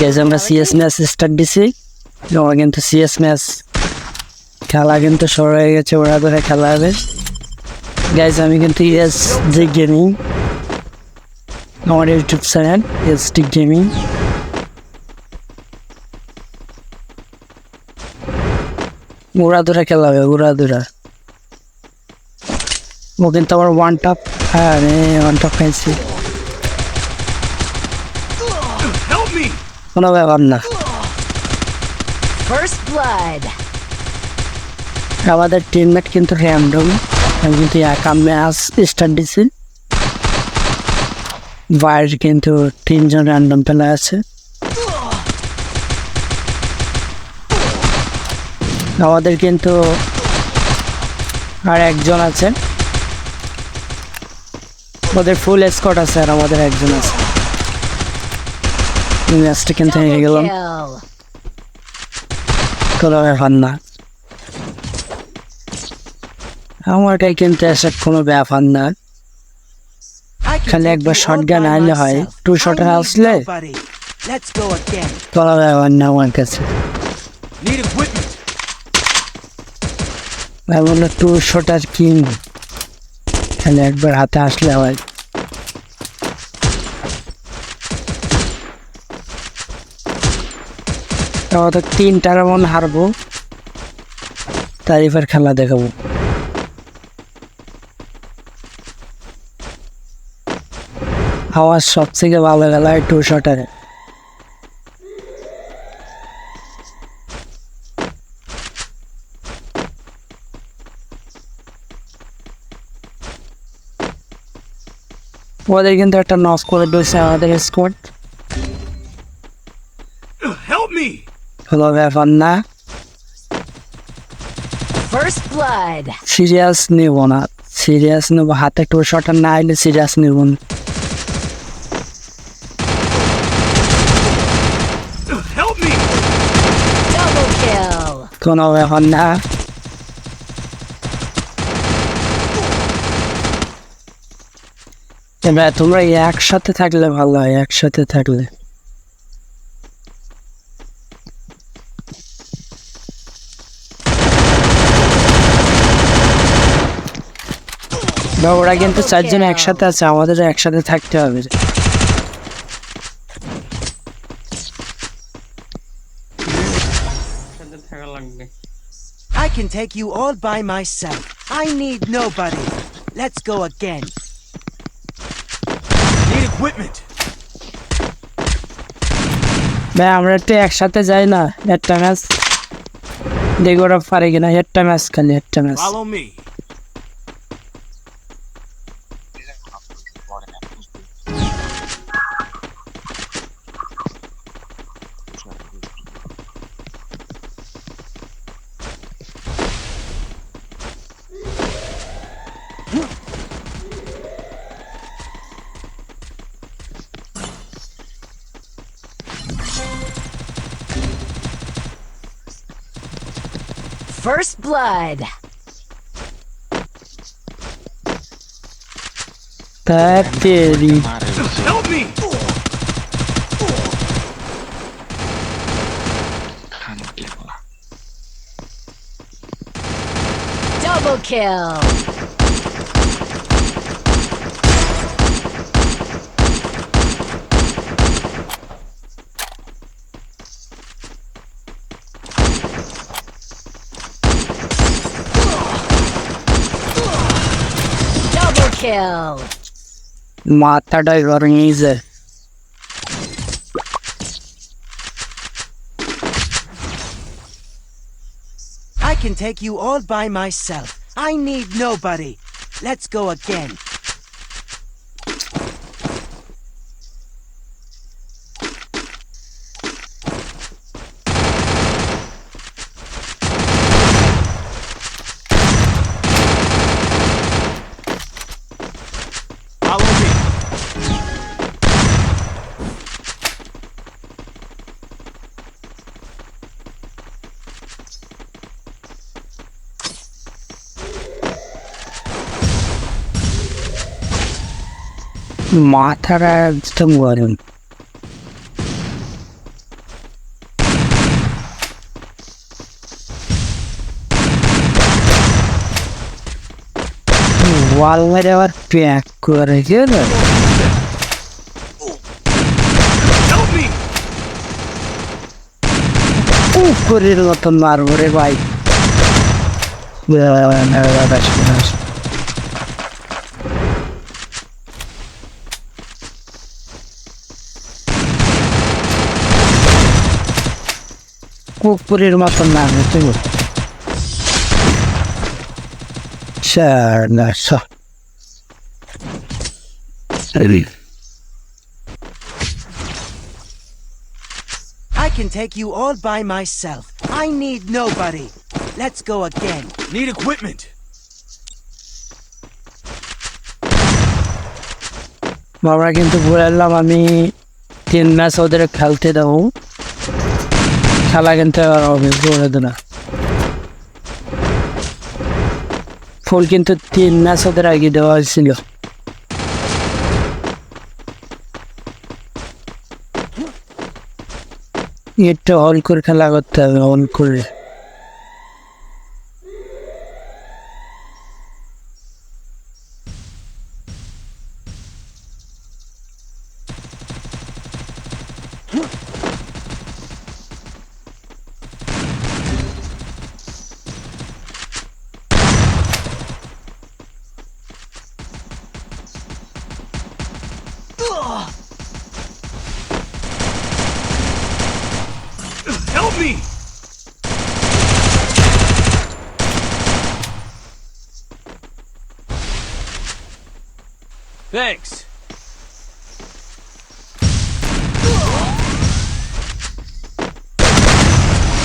Gas আমরা CS. Match start দিছি আমরা কিন্তু সিএস ম্যাচ খেলা কিন্তু হয়ে গেছে, ওরা ধরে খেলা হবে। গাইজ আমি কিন্তু ইএস জি গেমিং আমার YouTube channel S T gaming উড়া ধরে খেলা হবে উড়া ধরা। ও কিন্তু আমার ওয়ান টপ হ্যাঁ ওয়ান টপ খাইছি কোনো ব্যাপার না। আমাদের টিমমেট কিন্তু র্যান্ডম আমি কিন্তু একা ম্যাচ স্টার্ট দিছি বাইরে কিন্তু তিনজন র্যান্ডম প্লেয়ার আছে। আমাদের কিন্তু আর একজন আছে। ওদের ফুল স্কট আছে আর আমাদের একজন আছে। ম্যাচটা কিন্তু হেরে গেলাম কোনো ব্যাপার না আমার কাছে কিন্তু এসব কোনো ব্যাপার না খালি একবার all shotgun আনলে হয়। shotgun need আসলে? nobody. Let's go again. কোনো ব্যাপার না আমার কাছে Need আমি বলল টু শটার কিং খালি একবার হাতে আসলে হয় আমাদের তিনটার মন হারবো। তারিফের খেলা দেখাবো। আমার সব থেকে ভালো খেলা টু শটারে ওদের কিন্তু একটা নস করে দিয়েছে আমাদের স্কোয়াড কোনো ব্যাপার না সিরিয়াস নেব না সিরিয়াস নেব হাতে টু শটার না এলে সিরিয়াস নেব না Help me! Double kill. কোনো ব্যাপার না এবার তোমরা একসাথে থাকলে ভালো হয় একসাথে থাকলে বা ওরা কিন্তু চারজন একসাথে আছে আমাদের একসাথে থাকতে হবে I can take you all by myself. I need nobody. Let's go again. Need equipment. ভাই আমরা একটু একসাথে যাই না একটা ম্যাচ দেখি ওরা পারে কিনা একটা ম্যাচ খালি একটা match First blood. That did Pateri. Help me! Double kill! kill. মাথাটাই গরম নিয়েছে I can take you all by myself. I need nobody. Let's go again. মাথাটা একদম গরম ওয়ালমারে আবার প্যাক করে গেল উপরের মতন মারবো রে ভাই কুকুরের মতন মারবো তুই স্যার না sir I can take you all by myself. I need nobody. Let's go again. Need equipment. আমরা কিন্তু বললাম আমি তিন ম্যাচ ওদের খেলতে দেবো খেলা কিন্তু হবে করে দেনা। ফুল কিন্তু তিন ম্যাচ ওদের আগে দেওয়া হয়েছিল। একটু অল করে খেলা করতে হবে অল করে। Thanks.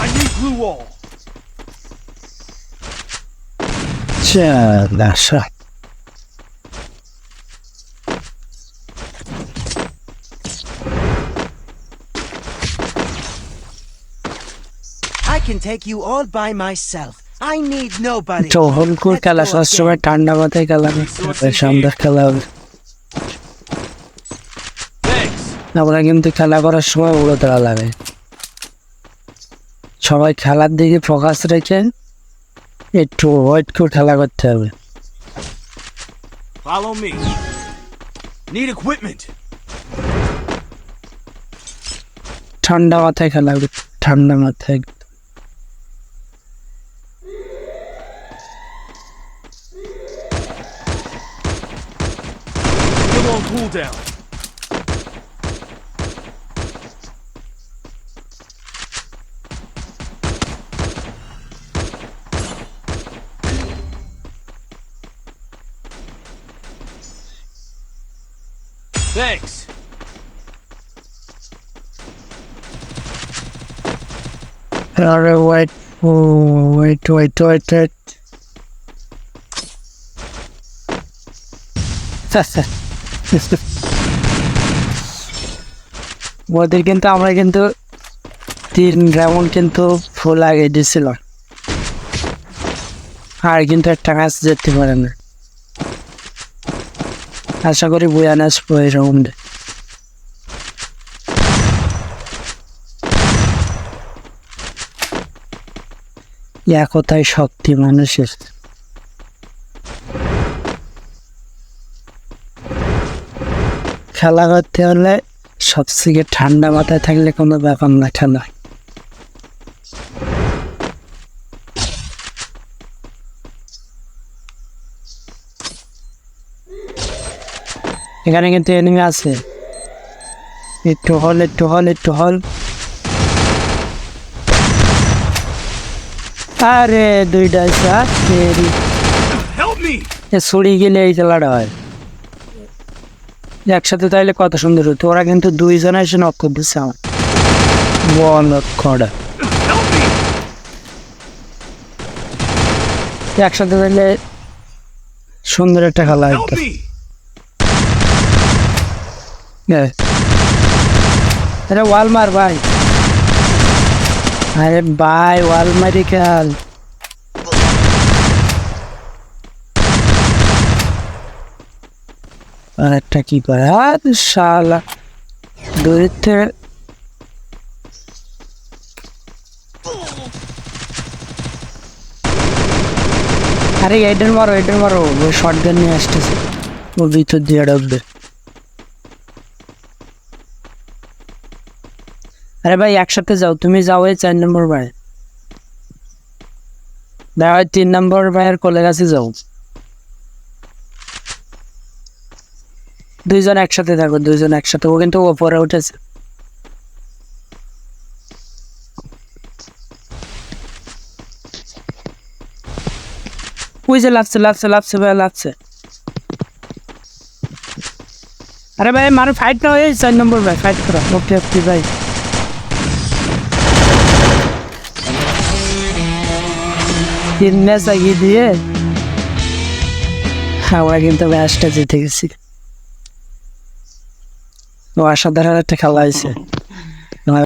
I need glue wall. Sir না sir I can take you all by myself. I need nobody. তো হলকুর Let's খেলা go সবসময় again. ঠান্ডা মাথায় খেলা হবে সন্ধ্যার খেলা আমরা কিন্তু খেলা করার সময় উড়ো তারা লাগে সবাই খেলার দিকে ফোকাস রেখে একটু ওয়েট করে খেলা করতে হবে Follow me. Need equipment. ঠান্ডা মাথায় খেলা ঠান্ডা মাথায় cooldown. Thanks. আরে ওয়েট ও ওয়েট ওয়েট ওয়েট ওয়েট ওদের কিন্তু, আমরা কিন্তু তিন রাউন্ড কিন্তু ফুল আগে দিয়েছিল আর কিন্তু একটা ম্যাচ যেতে পারে না আশা করি বয়ান আসব রাউন্ডে একতাই শক্তি মানুষের। খেলা করতে হলে সবথেকে ঠান্ডা মাথায় থাকলে কোনো ব্যাপার না খেলা এখানে কিন্তু এনিমি আছে। একটু হল একটু হল একটু হল। আরে দুইটা ছড়ি গেলে এই খেলাটা হয়। একসাথে তাইলে কত সুন্দর হতো। ওরা কিন্তু দুইজন এসে নক করতেছে আমার। একসাথে তাইলে সুন্দর একটা খেলা Help আরে ওয়াল মার ভাই। আরে ভাই ওয়াল মারি খেল আর একটা কি করে? আর শালা দূরের থেকে আরে এটার মারো এটার মারো। ওই শর্ট গান নিয়ে আসতেছে। ওর ভিতর দিয়ে ঢুকবে। আরে ভাই, একসাথে যাও। তুমি যাও এই চার নম্বর ভাই। দেখা হয় তিন নম্বর ভাইয়ের কোলে কাছে যাও। দুইজন একসাথে থাকো, দুইজন একসাথে। ও কিন্তু ওপরে উঠেছে। ওই যে লাফছে লাফছে লাফছে ভাই, লাফছে। আরে ভাই, মারো ফাইট না হয়ে চার নম্বর ভাই ফাইট করো। ওকে ওকে ভাই তিন ম্যাচ আগিয়ে দিয়ে। আমরা কিন্তু ম্যাচটা জিতে গেছি। অসাধারণ একটা খেলা হয়েছে